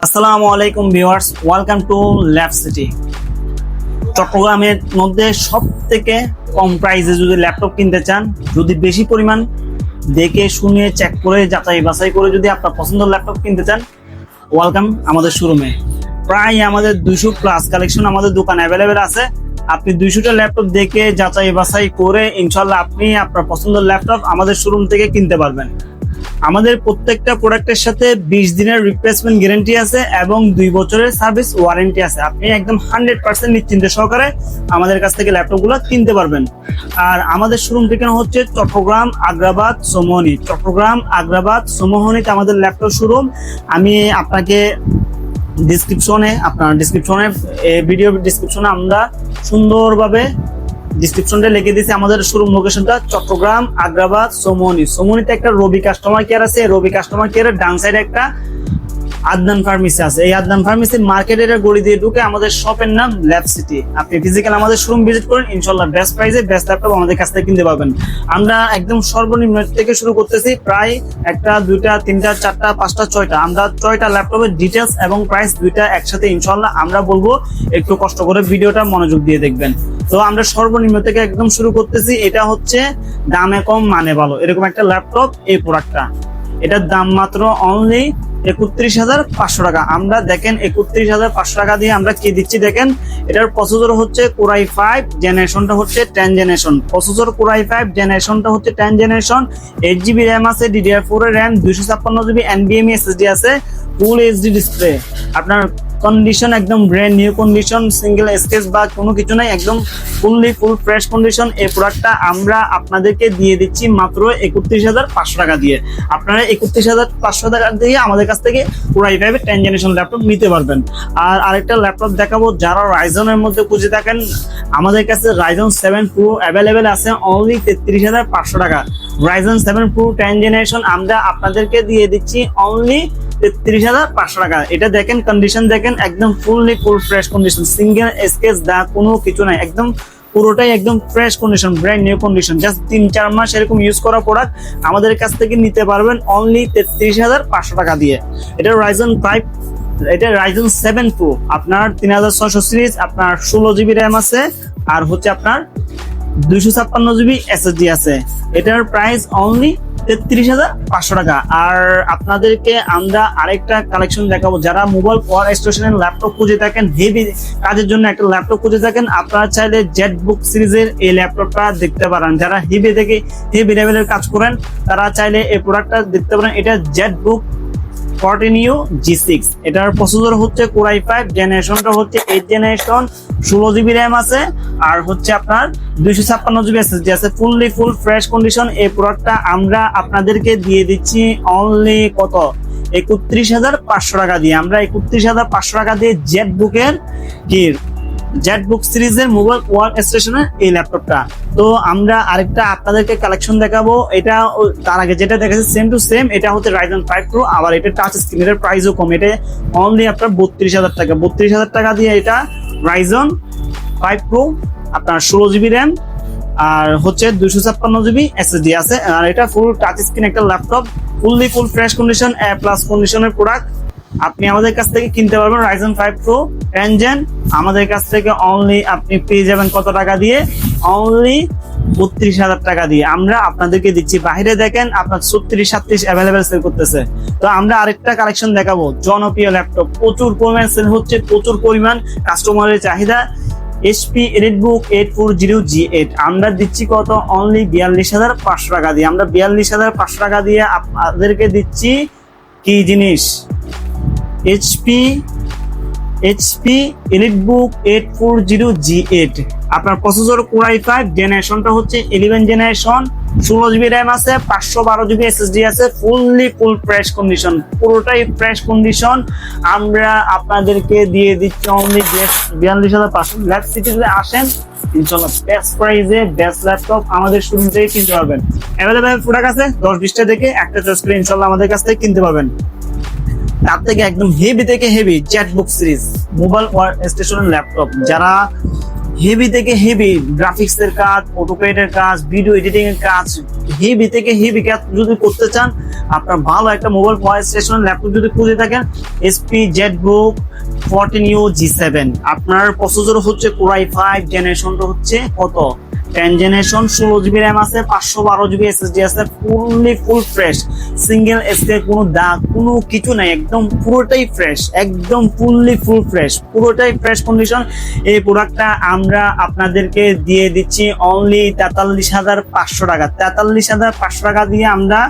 আসসালামু আলাইকুম viewers, welcome to Lab City. চট্টগ্রামের মধ্যে সব থেকে কম প্রাইসে যদি ল্যাপটপ কিনতে চান, যদি বেশি পরিমাণ দেখে, শুনে চেক করে, যাচাই বাছাই করে যদি আপনার পছন্দের ল্যাপটপ কিনতে চান, ওয়েলকাম আমাদের শোরুমে। প্রায় আমাদের দুইশো প্লাস কালেকশন আমাদের দোকান অ্যাভেলেবেল আছে। আপনি দুইশোটা ল্যাপটপ দেখে, যাচাই বাছাই করে ইনশাল্লাহ আপনি আপনার পছন্দের ল্যাপটপ আমাদের শোরুম থেকে কিনতে পারবেন। আমাদের প্রত্যেকটা প্রোডাক্টের সাথে বিশ দিনের রিপ্লেসমেন্ট গ্যারান্টি আছে এবং দুই বছরের সার্ভিস ওয়ারেন্টি আছে। আপনি একদম হান্ড্রেড পার্সেন্ট নিশ্চিন্ত সহকারে আমাদের কাছ থেকে ল্যাপটপগুলো কিনতে পারবেন। আর আমাদের শোরুম ঠিকানা হচ্ছে চট্টগ্রাম আগ্রাবাদ সোমোহনি। চট্টগ্রাম আগ্রাবাদ সোমোহনিতে আমাদের ল্যাপটপ শোরুম আমি আপনাকে ডিসক্রিপশনে আপনার ডিসক্রিপশনে ভিডিও ডিসক্রিপশনে আমরা সুন্দরভাবে ডিসক্রিপশনটা লিখে দিয়েছি। আমাদের শোরুম লোকেশনটা চট্টগ্রাম, আগ্রাবাদ, সোমনি। সোমনিতে একটা রবি কাস্টমার কেয়ার আছে। রবি কাস্টমার কেয়ারের ডান সাইডে একটা আদনান ফার্মেসি আছে। এই আদনান ফার্মেসি মার্কেটের গড়ি দিয়ে ঢুকে আমাদের শপের নাম ল্যাব সিটি। আপনি ফিজিক্যাল আমাদের শোরুম ভিজিট করেন ইনশাল্লাহ বেস্ট প্রাইসে বেস্ট ল্যাপটপ আমাদের কাছ থেকে কিনতে পারবেন। আমরা একদম সর্বনিম্ন থেকে শুরু করতেছি, প্রায় একটা, দুইটা, তিনটা, চারটা, পাঁচটা, ছয়টা। আমরা ছয়টা ল্যাপটপের ডিটেলস এবং প্রাইস দুইটা একসাথে ইনশাল্লাহ আমরা বলব, একটু কষ্ট করে ভিডিওটা মনোযোগ দিয়ে দেখবেন। তো আমরা সর্বনিম্ন থেকে একদম শুরু করতেছি, এটা হচ্ছে দামে কম মানে ভালো। এরকম একটা ল্যাপটপ এই প্রোডাক্টটা এটার দাম মাত্র অনলি একত্রিশ হাজার পাঁচশো টাকা। আমরা দেখেন, একত্রিশ হাজার পাঁচশো টাকা দিয়ে আমরা কি দিচ্ছি দেখেন, এটার প্রসেসর হচ্ছে কোরাই ফাইভ জেনারেশনটা হচ্ছে ten generation processor core i five জেনারেশনটা হচ্ছে ten generation eight GB RAM আছে ডিডিআর ফোর এর র্যাম দুইশো ছাপ্পান্ন জিবি এনবিএমই এসএসডি আছে ফুল এইচডি ডিসপ্লে আপনার কন্ডিশন একদম brand new condition single scratch বা কোনো কিছু নাই, একদম ফুললি ফুল ফ্রেশ কন্ডিশন এই প্রোডাক্টটা আমরা আপনাদেরকে দিয়ে দিচ্ছি মাত্র একত্রিশ হাজার পাঁচশো টাকা দিয়ে। আপনারা একত্রিশ হাজার পাঁচশো টাকা দিয়ে আমাদের কাছ থেকে পুরাই ফাইভের টেন জেনারেশন ল্যাপটপ নিতে পারবেন। আর আরেকটা ল্যাপটপ দেখাবো, যারা রাইজনের মধ্যে খুঁজে থাকেন, আমাদের কাছে রাইজন সেভেন প্রো অ্যাভেলেবেল আছে অনলি তেত্রিশ হাজার পাঁচশো টাকা। Ryzen seven pro ten generation আমরা আপনাদেরকে দিয়ে দিচ্ছি অনলি তেত্রিশ হাজার পাঁচশো টাকা। এটা দেখেন কন্ডিশন দেখেন, একদম fully full fresh condition single scratch দা কোনো কিছু নাই, একদম পুরোটাই একদম fresh condition brand new condition just তিন চার মাস এরকম ইউজ করা প্রোডাক্ট আমাদের কাছ থেকে নিতে পারবেন অনলি তেত্রিশ হাজার পাঁচশো টাকা দিয়ে। এটা রাইজন ফাইভ এটা রাইজন সেভেন প্রো আপনার তিন হাজার ছয়শো সিরিজ আপনার ষোলো জিবি র্যাম আছে, আর হচ্ছে আপনার দুইশো ছাপ্পান্ন জিবি এসএসডি আছে। এটার প্রাইস অনলি তেত্রিশ হাজার পাঁচশো টাকা। আর আপনাদেরকে আমরা আরেকটা কালেকশন দেখাবো। যারা মোবাইল পাওয়ার স্টেশনের ল্যাপটপ খুঁজে থাকেন হেভি কাজের জন্য একটা ল্যাপটপ খুঁজে থাকেন, আপনারা চাইলে জেট বুক সিরিজের এই ল্যাপটপটা দেখতে পারেন। যারা হেভি থেকে হেভি লেভেলের কাজ করেন, তারা চাইলে এই প্রোডাক্টটা দেখতে পারেন। এটা Z book fourteen u G six এটার প্রসেসর হচ্ছে কোরাই ফাইভ জেনারেশনটা হচ্ছে এইট জেনারেশন ষোলো জিবি র্যাম আছে, আর হচ্ছে আপনার দুইশো ছাপ্পান্ন জিবি এসএসডি আছে। ফুললি ফুল ফ্রেশ কন্ডিশন এই প্রোডাক্টটা আমরা আপনাদেরকে দিয়ে দিচ্ছি অনলি কত? একত্রিশ হাজার পাঁচশো টাকা দিয়ে। আমরা একত্রিশ হাজার পাঁচশো টাকা দিয়ে জেট বুকের কি জেট বুক সিরিজের মোবাইল ওয়ার্ক স্টেশনের এই ল্যাপটপটা। তো আমরা আরেকটা আপনাদেরকে কালেকশন দেখাবো। এটা তার আগে যেটা দেখাচ্ছে সেম টু সেম এটা হচ্ছে রাইজন ফাইভ প্রো আবার এটা টাচ স্ক্রিন এটার প্রাইসও কম। এটা অনলি আপনার বত্রিশ হাজার টাকা। বত্রিশ হাজার টাকা দিয়ে এটা রাইজন ফাইভ প্রো আপনার ষোলো জিবি র্যাম আর হচ্ছে দুইশো ছাপ্পান্ন জিবি এসএসডি আছে। আর এটা ফুল টাচ স্ক্রিন একটা laptop fully full fresh condition A plus কন্ডিশনের প্রোডাক্ট আপনি আমাদের কাছ থেকে কিনতে পারবেন রাইজন ফাইভ প্রো এনজেন আমাদের কাছ থেকে অনলি আপনি পেয়ে যাবেন কত টাকা দিয়ে? অনলি বত্রিশ হাজার টাকা দিয়ে। আমরা আপনাদেরকে দিচ্ছি, বাইরে দেখেন আপনার ছত্রিশ সাতত্রিশ অ্যাভেলেবেল সেল করতেছে। তো আমরা আরেকটা কালেকশন দেখাবো, জনপ্রিয় ল্যাপটপ প্রচুর পরিমাণ সেল হচ্ছে, প্রচুর পরিমাণ কাস্টমারের চাহিদা। HP EliteBook eight four zero G eight আমরা দিচ্ছি কত? অনলি বিয়াল্লিশ হাজার পাঁচশো টাকা দিয়ে। আমরা বিয়াল্লিশ হাজার পাঁচশো টাকা দিয়ে আপনাদেরকে দিচ্ছি কি জিনিস? HP HP EliteBook eight four zero G eight আপনার প্রসেসর কোরাই ফাইভ জেনারেশনটা হচ্ছে ইলেভেন জেনারেশন ষোলো জিবি র্যাম আছে, পাঁচশো বারো জিবি এসএসডি আছে ফুললি ফুল ফ্রেশ কন্ডিশন পুরোটাই ফ্রেশ কন্ডিশন আমরা আপনাদেরকে দিয়ে দিচ্ছি অনলি বিয়াল্লিশ হাজার পাঁচশো। ল্যাব সিটিতে আসেন, ইনশাল্লাহ বেস্ট প্রাইসে বেস্ট ল্যাপটপ আমাদের শোরুম থেকে কিনতে পারবেন। অ্যাভেলেবেল প্রোডাক্ট আছে, দশ বিশটা দেখে একটা চয়েস করে ইনশাল্লাহ আমাদের কাছ থেকে কিনতে পারবেন। তার থেকে একদম হেভি থেকে heavy chat book series mobile station laptop যারা হেভি থেকে হেভি গ্রাফিক্স এর কাজ অটোকেটের কাজ ভিডিও এডিটিং এর কাজ হেভি থেকে হেভি কাজ যদি করতে চান, আপনার ভালো একটা মোবাইল ভয়েস স্টেশন ল্যাপটপ যদি খুঁজে থাকেন HP Z book fourteen U G seven আপনার প্রসেসর হচ্ছে কোরাই ফাইভ জেনারেশনটা হচ্ছে কত? টেন জেনারেশন ষোলো জিবি র্যাম আছে, পাঁচশো বারো জিবি এসএসডি আছে ফুললি ফুল ফ্রেশ সিঙ্গেল এসকের কোনো দাগ, কোনো কিছু নাই, একদম পুরোটাই ফ্রেশ একদম ফুললি ফুল ফ্রেশ পুরোটাই ফ্রেশ কন্ডিশন এই প্রোডাক্টটা আমরা আপনাদেরকে দিয়ে দিচ্ছি অনলি তেতাল্লিশ হাজার পাঁচশো টাকা। তেতাল্লিশ হাজার পাঁচশো টাকা দিয়ে আমরা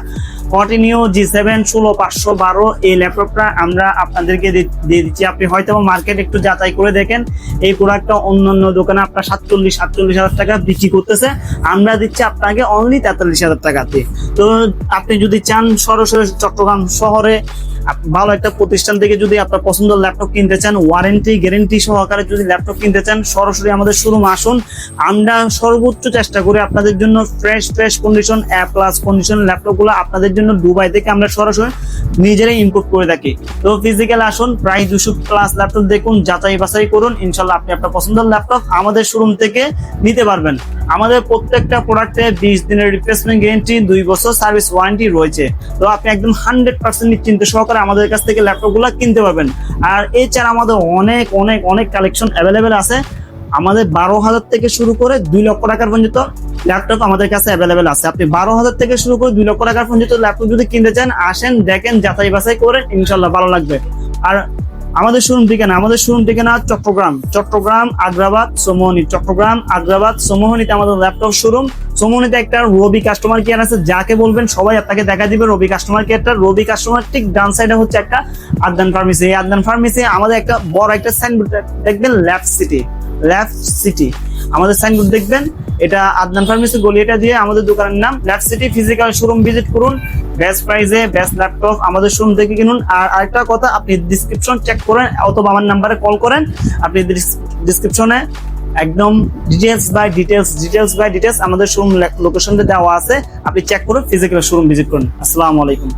কন্টিনিউ জি সেভেন ষোলো, পাঁচশো বারো এই ল্যাপটপটা আমরা আপনাদেরকে দিয়ে দিচ্ছি। আপনি হয়তো মার্কেট একটু যাচাই করে দেখেন। এই প্রোডাক্টটা অন্য অন্য দোকানে আপনার সাতচল্লিশ সাতচল্লিশ হাজার টাকা বিক্রি করতেছে। আমরা দিচ্ছি আপনাকে অনলি তেতাল্লিশ হাজার টাকাতে তো আপনি যদি চান সরাসরি চট্টগ্রাম শহরে ভালো একটা প্রতিষ্ঠান থেকে যদি আপনার পছন্দের ল্যাপটপ কিনতে চান ওয়ারেন্টি গ্যারেন্টি সহকারে যদি ল্যাপটপ কিনতে চান, সরাসরি আমাদের শোরুম আসুন। আমরা সর্বোচ্চ চেষ্টা করি আপনাদের জন্য fresh fresh condition A plus condition ল্যাপটপগুলো আপনাদের জন্য দুবাই থেকে আমরা সরাসরি নিজেরাই ইম্পোর্ট করে থাকি। তো ফিজিক্যাল আসুন, প্রায় দুশো প্লাস ল্যাপটপ দেখুন, যাচাই বাছাই করুন, ইনশাল্লাহ আপনি আপনার পছন্দের ল্যাপটপ আমাদের শোরুম থেকে নিতে পারবেন। আমাদের প্রত্যেকটা প্রোডাক্টে বিশ দিনের রিপ্লেসমেন্ট গ্যারেন্টি দুই বছর সার্ভিস ওয়ারেন্টি রয়েছে। তো আপনি একদম হান্ড্রেড পার্সেন্ট নিশ্চিন্ত সহকারে আমাদের কাছ থেকে ল্যাপটপগুলো কিনতে পারবেন। আর এছাড়া আমাদের অনেক অনেক অনেক কালেকশন অ্যাভেলেবেল আছে। আমাদের বারো হাজার থেকে শুরু করে দুই লক্ষ টাকার পর্যন্ত ল্যাপটপ আমাদের কাছে অ্যাভেলেবেল আছে। আপনি বারো হাজার থেকে শুরু করে দুই লক্ষ টাকার পর্যন্ত ল্যাপটপ যদি কিনতে চান, আসেন, দেখেন, যাচাই বাছাই করে ইনশাল্লাহ ভালো লাগবে। আর আমাদের শোরুম ঠিকানা, আমাদের শোরুম ঠিকানা চট্টগ্রাম। চট্টগ্রাম, আগ্রাবাদ, সোমোহনী। চট্টগ্রাম, আগ্রাবাদ, সোমোহনীতে আমাদের ল্যাপটপ শোরুম সোমোহনীতে একটা রবি কাস্টমার কেয়ার আছে, যাকে বলবেন সবাই আপনাকে দেখা দিবে রবি কাস্টমার কেয়ারটা রবি কাস্টমার ঠিক ডান সাইডে হচ্ছে একটা আদনান ফার্মেসি এই আদনান ফার্মেসি আমাদের একটা বড় একটা সাইনবোর্ড দেখবেন লেফট সিটি লেফট সিটি। আমাদের সাইনবোর্ড দেখবেন, এটা আদনান ফার্মেসি গলিটা দিয়ে আমাদের দোকানের নাম Lab City physical showroom visit করুন বেস্ট প্রাইসে বেস্ট ল্যাপটপ আমাদের শোরুম থেকে কিনুন। আর আরেকটা কথা, আপনি ডিসক্রিপশন চেক করেন অথবা আমার নাম্বারে কল করেন, আপনি ডিসক্রিপশনে একদম details by details details by details আমাদের শোরুম লোকেশনটা দেওয়া আছে। আপনি চেক করুন ফিজিক্যাল শোরুম ভিজিট করুন। আসসালামু আলাইকুম।